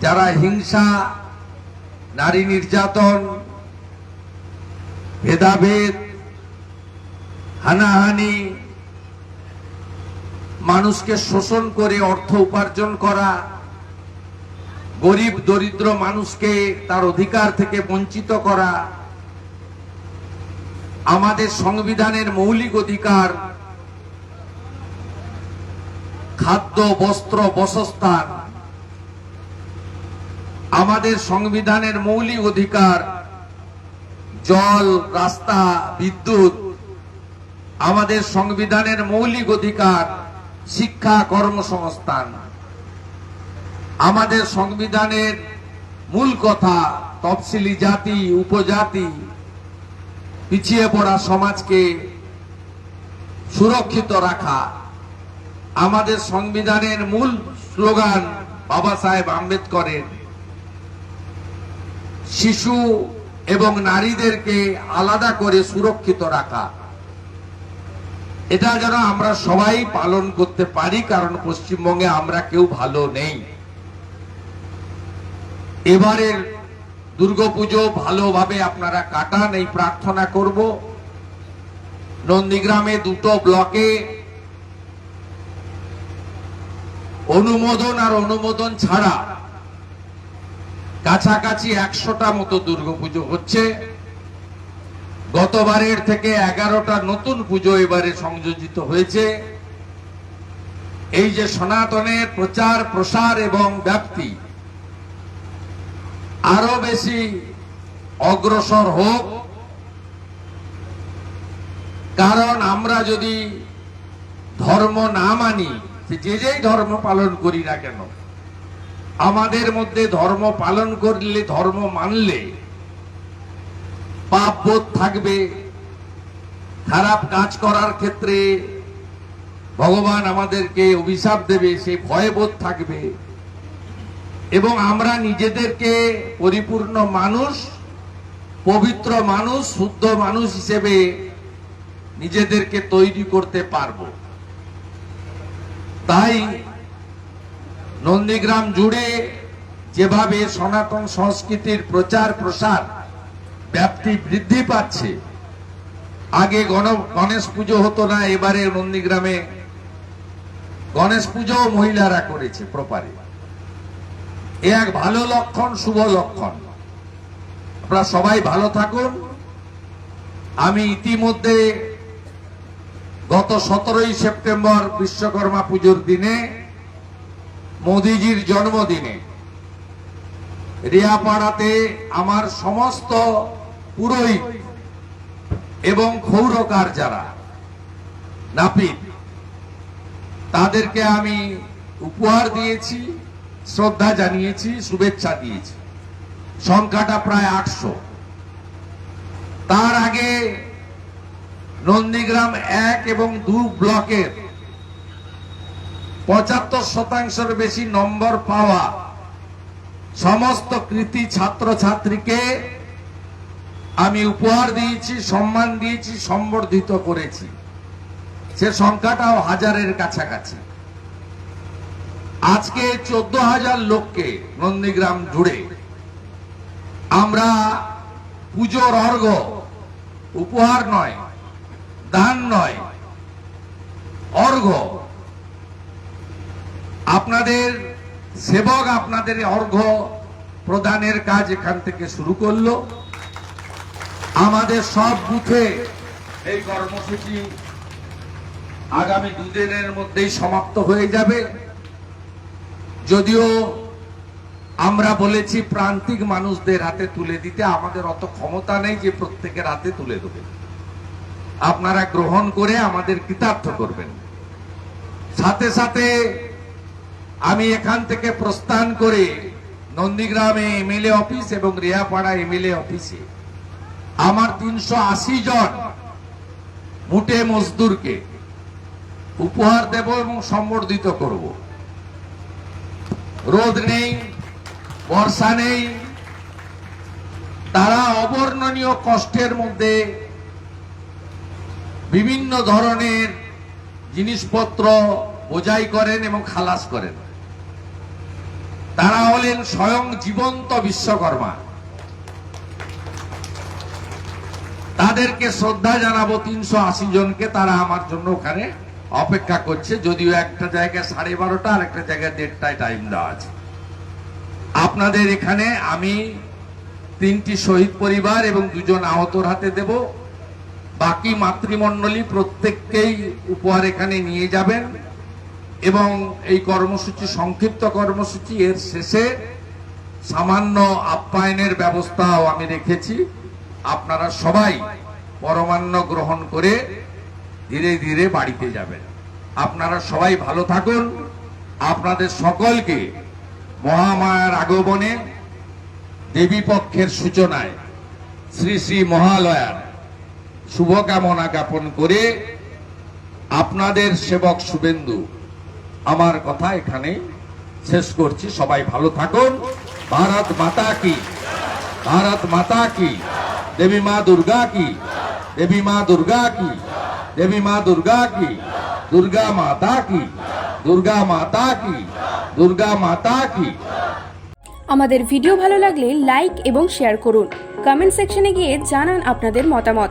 যারা হিংসা, নারী নির্যাতন, ভেদাভেদ, হানাহানি, মানুষকে শোষণ করে অর্থ উপার্জন করা, গরিব, দরিদ্র মানুষকে তার অধিকার থেকে বঞ্চিত করা, আমাদের সংবিধানের মৌলিক অধিকার, খাদ্য, বস্ত্র, বসস্থান আমাদের সংবিধানের মৌলিক অধিকার, জল, রাস্তা, বিদ্যুৎ, আমাদের সংবিধানের মৌলিক অধিকার, শিক্ষা, কর্মসংস্থান। আমাদের সংবিধানের মূল কথা তফসিলি জাতি, উপজাতি, পিছিয়ে পড়া সমাজকে সুরক্ষিত রাখা। আমাদের সংবিধানের মূল স্লোগান বাবা সাহেব আম্বেদকরের শিশু এবং নারীদেরকে আলাদা করে সুরক্ষিত রাখা। এটা যেন আমরা সবাই পালন করতে পারি, কারণ পশ্চিমবঙ্গে আমরা কেউ ভালো নেই। এবারের দুর্গাপুজো ভালোভাবে আপনারা কাটান, এই প্রার্থনা করব। নন্দীগ্রামে দুটো ব্লকে অনুমোদন আর অনুমোদন ছাড়া কাছাকাছি একশোটা মতো দুর্গাপুজো হচ্ছে। গতবারের থেকে এগারোটা নতুন পুজো এবারে সংযোজিত হয়েছে। এই যে সনাতনের প্রচার, প্রসার এবং ব্যাপ্তি, আরও বেশি অগ্রসর হোক, কারণ আমরা যদি ধর্ম না মানি, যে যেই ধর্ম পালন করি না কেন আমাদের মধ্যে ধর্ম পালন করলে, ধর্ম মানলে পাপ বোধ থাকবে। খারাপ কাজ করার ক্ষেত্রে ভগবান আমাদেরকে অভিশাপ দেবে সেই ভয় বোধ থাকবে। এবং আমরা নিজেদেরকে পরিপূর্ণ মানুষ, পবিত্র মানুষ, শুদ্ধ মানুষ হিসেবে নিজেদেরকে তৈরি করতে পারব। তাই নন্দীগ্রাম জুড়ে যেভাবে সনাতন সংস্কৃতির প্রচার প্রসার ব্যাপ্তি বৃদ্ধি পাচ্ছে, আগে গণ, গণেশ পুজো হতো না, এবারে নন্দীগ্রামে গণেশ পুজো মহিলারা করেছে প্রপারে এ এক ভালো লক্ষণ, শুভ লক্ষণ। আপনারা সবাই ভালো থাকুন। আমি ইতিমধ্যে গত সতেরোই সেপ্টেম্বর বিশ্বকর্মা পুজোর দিনে মোদিজির জন্মদিনে। রিয়াপাড়াতে আমার সমস্ত পুরোহিত এবং ক্ষৌরকার যারা, নাপিত, তাদেরকে আমি উপহার দিয়েছি, শ্রদ্ধা জানিয়েছি, শুভেচ্ছা দিয়েছি। সংখ্যাটা প্রায় আটশো। তার আগে নন্দীগ্রাম এক এবং দু ব্লকের পঁচাত্তর শতাংশের বেশি নম্বর পাওয়া সমস্ত কৃতি ছাত্র ছাত্রীকে আমি উপহার দিয়েছি, সম্মান দিয়েছি, সম্বর্ধিত করেছি। সে সংখ্যাটাও হাজারের কাছাকাছি। আজকে চোদ্দ হাজার লোককে নন্দীগ্রাম জুড়ে আমরা পুজোর অর্ঘ উপহার নয়, দান নয় অর্ঘ আপনাদের সেবক, আপনাদের অর্ঘ প্রদানের কাজ এখান থেকে শুরু করল। আমাদের সব বুথে এই কর্মসূচি আগামী দুদিনের মধ্যেই সমাপ্ত হয়ে যাবে। যদিও আমরা বলেছি প্রান্তিক মানুষদের হাতে তুলে দিতে, আমাদের অত ক্ষমতা নেই যে প্রত্যেকের হাতে তুলে দেবে। আপনারা গ্রহণ করে আমাদের কৃতার্থ করবেন। সাথে সাথে আমি এখান থেকে প্রস্থান করে নন্দীগ্রামে এমএলএ অফিস এবং রিয়াপাড়া এমএলএ অফিসে। আমার তিনশো আশি জন মুটে মজদুরকে উপহার দেব এবং সম্বর্ধিত করব। রোদ নেই, বর্ষা নেই, তারা অবর্ণনীয় কষ্টের মধ্যে বিভিন্ন ধরনের জিনিসপত্র বোঝাই করেন এবং খালাস করেন। তারা হলেন স্বয়ং জীবন্ত বিশ্বকর্মা। তাদেরকে শ্রদ্ধা জানাব তিনশো আশি জনকে, তারা আমার জন্য ওখানে অপেক্ষা করছে। যদিও একটা জায়গায় সাড়ে বারোটা, আর একটা জায়গায় দেড়টায় টাইম দেওয়া আছে। আপনাদের এখানে আমি তিনটি শহীদ পরিবার এবং দুজন আহতর হাতে দেব। বাকি মাতৃমণ্ডলী প্রত্যেককেই উপহার এখানে নিয়ে যাবেন। এবং এই কর্মসূচি, সংক্ষিপ্ত কর্মসূচি এর শেষে সামান্য আপ্যায়নের ব্যবস্থাও আমি রেখেছি। আপনারা সবাই পরমান্ন গ্রহণ করে ধীরে ধীরে বাড়িতে যাবেন। আপনারা সবাই ভালো থাকুন। আপনাদের সকলকে মহামায়ার আগমনে দেবী পক্ষের সূচনায় শ্রী শ্রী মহালয়ার শুভকামনা জ্ঞাপন করে আপনাদের সেবক শুভেন্দু আমার কথা এখানে শেষ করছি। সবাই ভালো থাকুন। ভারত মাতা কি? ভারত মাতা কি? দেবী মা দুর্গা কি? দেবী মা দুর্গা কি? দেবী মা দুর্গা কি? দুর্গা মাতা কি? দুর্গা মাতা কি? দুর্গা মাতা কি? আমাদের ভিডিও ভালো লাগলে লাইক এবং শেয়ার করুন। কমেন্ট সেকশনে গিয়ে জানান আপনাদের মতামত।